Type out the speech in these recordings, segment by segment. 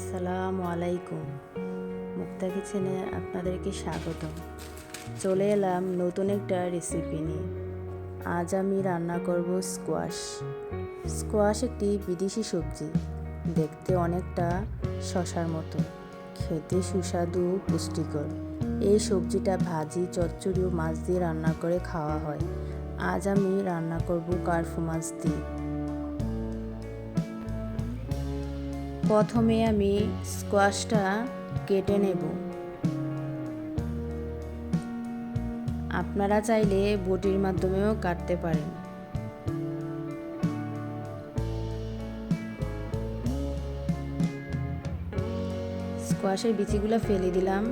আসসালামু আলাইকুম। মুক্তা কিচেনে আপনাদেরকে স্বাগত চলে এলাম নতুন একটা রেসিপি নিয়ে। আজ আমি রান্না করব স্কোয়াশ স্কোয়াশ একটি বিদেশি সবজি, দেখতে অনেকটা শশার মতো। খেতে সুস্বাদু, পুষ্টিকর। এই সবজিটা ভাজি, চচ্চড়ি ও মাছ দিয়ে রান্না করে খাওয়া হয়। আজ আমি রান্না করব কার্ফু মাছ দিয়ে। প্রথমে আমি স্কোয়াশটা কেটে নেব। আপনারা চাইলে বটির মাধ্যমেও কাটতে পারেন। স্কোয়াশের বিচিগুলো ফেলে দিলাম।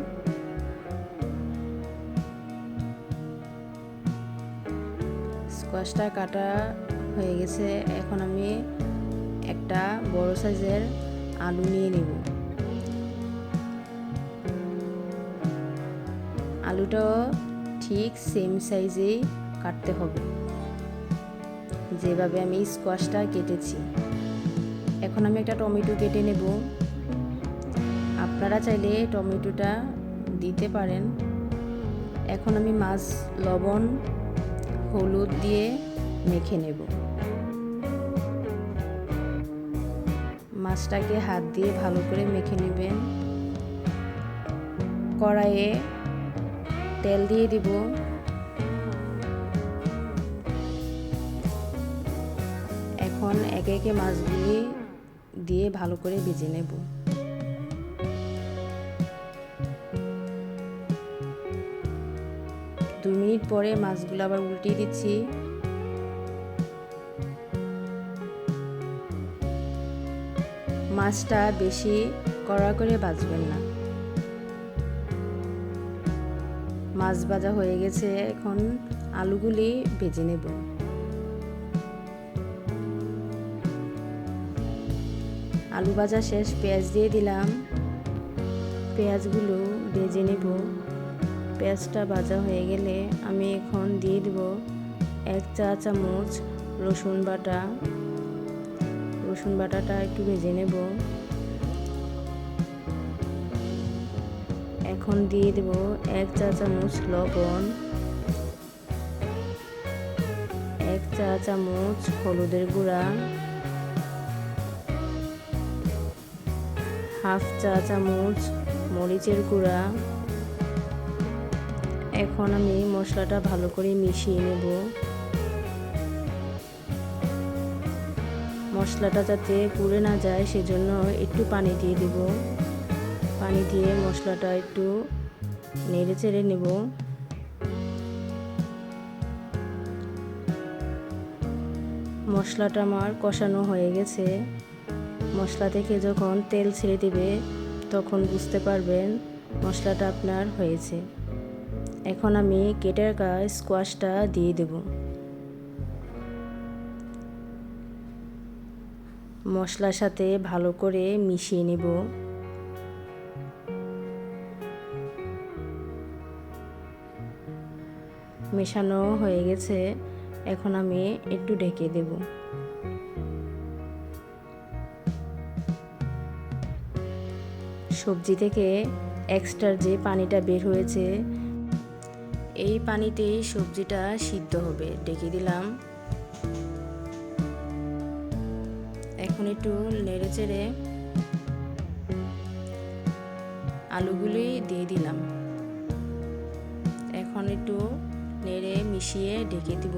স্কোয়াশটা কাটা হয়ে গেছে। এখন আমি একটা বড় সাইজের আলু নিয়ে নেব। আলুটাও ঠিক সেম সাইজেই কাটতে হবে। যেভাবে আমি স্কোয়াশটা কেটেছি। এখন আমি একটা টমেটো কেটে নেব। আপনারা চাইলে টমেটোটা দিতে পারেন। এখন আমি মাছ লবণ, হলুদ দিয়ে মেখে নেব। মাছটাকে হাত দিয়ে ভালো করে মেখে নেবেন। কড়াইয়ে তেল দিয়ে দিব। এখন একে একে মাছগুলি দিয়ে ভালো করে ভেজে নেব। দু মিনিট পরে মাছগুলো আবার উল্টিয়ে দিচ্ছি। মাছটা বেশি কড়া করে বাজবেন না। মাছ ভাজা হয়ে গেছে, এখন আলুগুলি ভেজে নেব। আলু ভাজা শেষ, পেঁয়াজ দিয়ে দিলাম। পেঁয়াজগুলো ভেজে নেব। পেঁয়াজটা ভাজা হয়ে গেলে আমি এখন দিয়ে দেব এক চা চামচ রসুন বাটা। রসুন বাটাটা একটু ভেজে নেব। এখন দিয়ে দেব এক চা চামচ লবণ। এক চা চামচ হলুদের গুঁড়া। হাফ চা চামচ মরিচের গুঁড়া। এখন আমি মশলাটা ভালো করে মিশিয়ে নেব। মশলাটা যাতে পুড়ে না যায়, সেজন্য একটু পানি দিয়ে দেব। পানি দিয়ে মশলাটা একটু নেড়ে চেড়ে নেব। মশলাটা আমার কষানো হয়ে গেছে। মশলা থেকে যখন তেল ছেড়ে দেবে, তখন বুঝতে পারবেন মশলাটা আপনার হয়েছে। এখন আমি কেটে রাখা স্কোয়াশটা দিয়ে দেবো। মশলার সাথে ভালো করে মিশিয়ে নেব। মেশানো হয়ে গেছে, এখন আমি একটু ঢেকে দেব। সবজি থেকে এক্সট্রার যে পানিটা বের হয়েছে, এই পানিতেই সবজিটা সিদ্ধ হবে। ডেকে দিলাম। এখন একটু নেড়ে চেড়ে আলুগুলি দিয়ে দিলাম। এখন একটু নেড়ে মিশিয়ে ঢেকে দিব।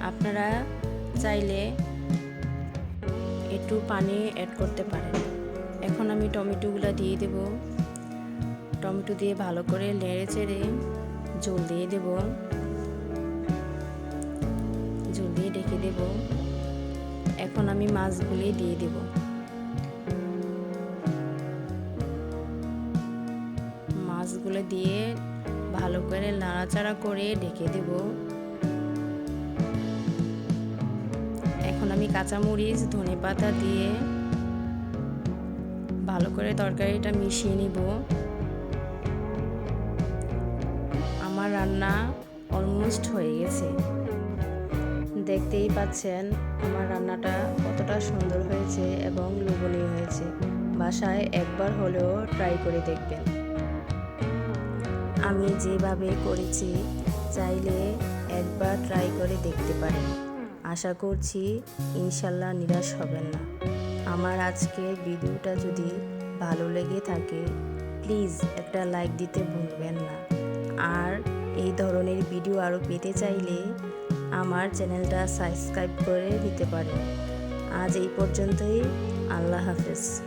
আপনারা চাইলে একটু পানি অ্যাড করতে পারেন। এখন আমি টমেটোগুলো দিয়ে দেব। টমেটো দিয়ে ভালো করে নেড়ে চেড়ে জল দিয়ে দেবো। জল দিয়ে ঢেকে দেব। এখন আমি মাছগুলি দিয়ে দেব। মাছগুলো দিয়ে ভালো করে নাড়াচাড়া করে ঢেকে দেব। এখন আমি কাঁচামরিচ ধনে পাতা দিয়ে ভালো করে তরকারিটা মিশিয়ে নিব। আমার রান্না অলমোস্ট হয়ে গেছে। দেখতেই পাচ্ছেন আমার রান্নাটা কতটা সুন্দর হয়েছে এবং লোভনীয় হয়েছে। বাসায় একবার হলেও ট্রাই করে দেখবেন। আমি যেভাবে করেছি, চাইলে একবার ট্রাই করে দেখতে পারেন। আশা করছি ইনশাল্লাহ নিরাশ হবেন না। আমার আজকের ভিডিওটা যদি ভালো লেগে থাকে, প্লিজ একটা লাইক দিতে ভুলবেন না। আর এই ধরনের ভিডিও আরও পেতে চাইলে আমার চ্যানেলটা সাবস্ক্রাইব করে দিতে পারেন। আজ এই পর্যন্তই। আল্লাহ হাফেজ।